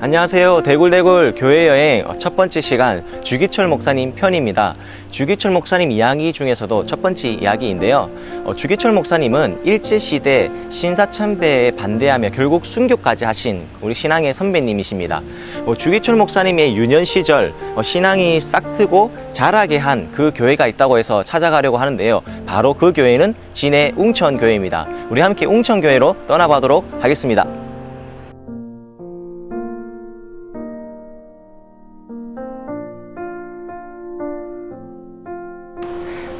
안녕하세요. 대굴대굴 교회 여행 첫 번째 시간 주기철 목사님 편입니다. 주기철 목사님 이야기 중에서도 첫 번째 이야기인데요. 어, 주기철 목사님은 일제시대 신사참배에 반대하며 결국 순교까지 하신 우리 신앙의 선배님이십니다. 어, 주기철 목사님의 유년 시절 어, 신앙이 싹트고 자라게 한 그 교회가 있다고 해서 찾아가려고 하는데요. 바로 그 교회는 진해 웅천교회입니다. 우리 함께 웅천교회로 떠나보도록 하겠습니다.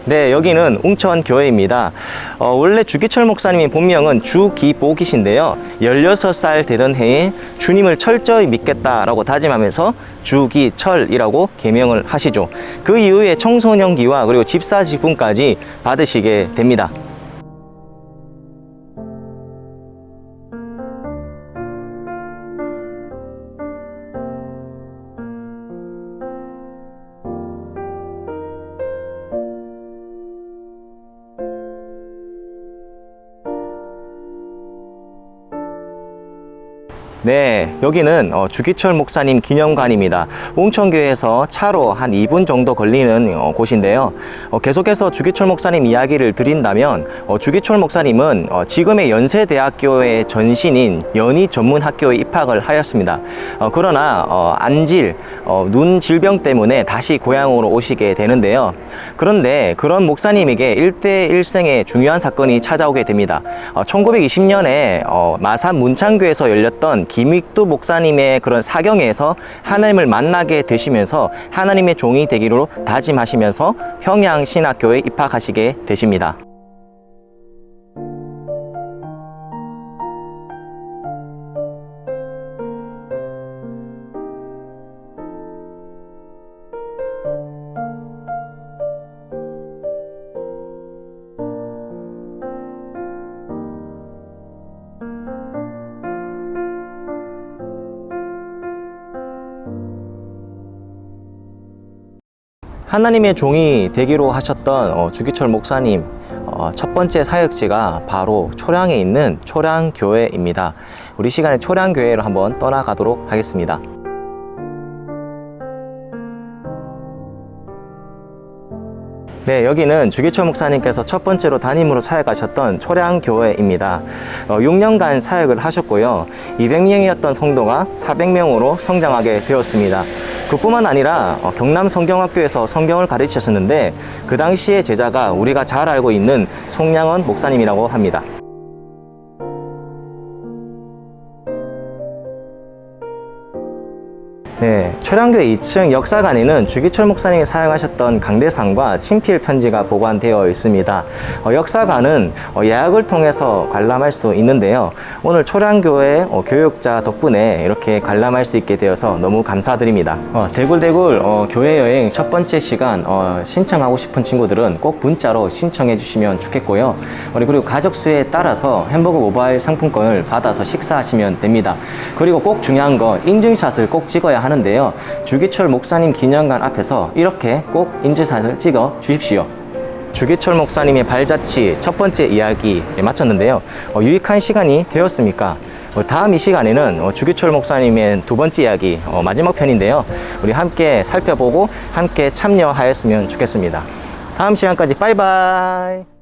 네, 여기는 웅천 교회입니다. 어, 원래 주기철 목사님의 본명은 주기복이신데요. 16살 되던 해에 주님을 철저히 믿겠다라고 다짐하면서 주기철이라고 개명을 하시죠. 그 이후에 청소년기와 그리고 집사 직분까지 받으시게 됩니다. 네, 여기는 어, 주기철 목사님 기념관입니다. 웅천교에서 차로 한 2분 정도 걸리는 어, 곳인데요. 어, 계속해서 주기철 목사님 이야기를 드린다면 어, 주기철 목사님은 어, 지금의 연세대학교의 전신인 연희 전문학교에 입학을 하였습니다. 어, 그러나 어, 안질, 어, 눈 질병 때문에 다시 고향으로 오시게 되는데요. 그런데 그런 목사님에게 일대일생의 중요한 사건이 찾아오게 됩니다. 어, 1920년에 어, 마산 문창교에서 열렸던 김익두 목사님의 그런 사경에서 하나님을 만나게 되시면서 하나님의 종이 되기로 다짐하시면서 평양신학교에 입학하시게 되십니다. 하나님의 종이 되기로 하셨던 어, 주기철 목사님 어, 첫 번째 사역지가 바로 초량에 있는 초량교회입니다. 우리 시간에 초량교회로 한번 떠나가도록 하겠습니다. 네, 여기는 주기철 목사님께서 첫 번째로 담임으로 사역하셨던 초량교회입니다. 어, 6년간 사역을 하셨고요. 200명이었던 성도가 400명으로 성장하게 되었습니다. 그뿐만 아니라 어, 경남 성경학교에서 성경을 가르치셨는데 그 당시의 제자가 우리가 잘 알고 있는 송량원 목사님이라고 합니다. 네, 초량교회 2층 역사관에는 주기철 목사님이 사용하셨던 강대상과 친필 편지가 보관되어 있습니다. 어, 역사관은 어, 예약을 통해서 관람할 수 있는데요. 오늘 초량교회 어, 교육자 덕분에 이렇게 관람할 수 있게 되어서 너무 감사드립니다. 어, 대굴대굴 어, 교회 여행 첫 번째 시간 어, 신청하고 싶은 친구들은 꼭 문자로 신청해 주시면 좋겠고요. 우리 그리고 가족 수에 따라서 햄버거 모바일 상품권을 받아서 식사하시면 됩니다. 그리고 꼭 중요한 거 인증샷을 꼭 찍어야 하는데요. 주기철 목사님 기념관 앞에서 이렇게 꼭 인증샷을 찍어 주십시오. 주기철 목사님의 발자취 첫 번째 이야기 마쳤는데요. 어, 유익한 시간이 되었습니까? 어, 다음 이 시간에는 어, 주기철 목사님의 두 번째 이야기 어, 마지막 편인데요. 우리 함께 살펴보고 함께 참여하였으면 좋겠습니다. 다음 시간까지 빠이빠이.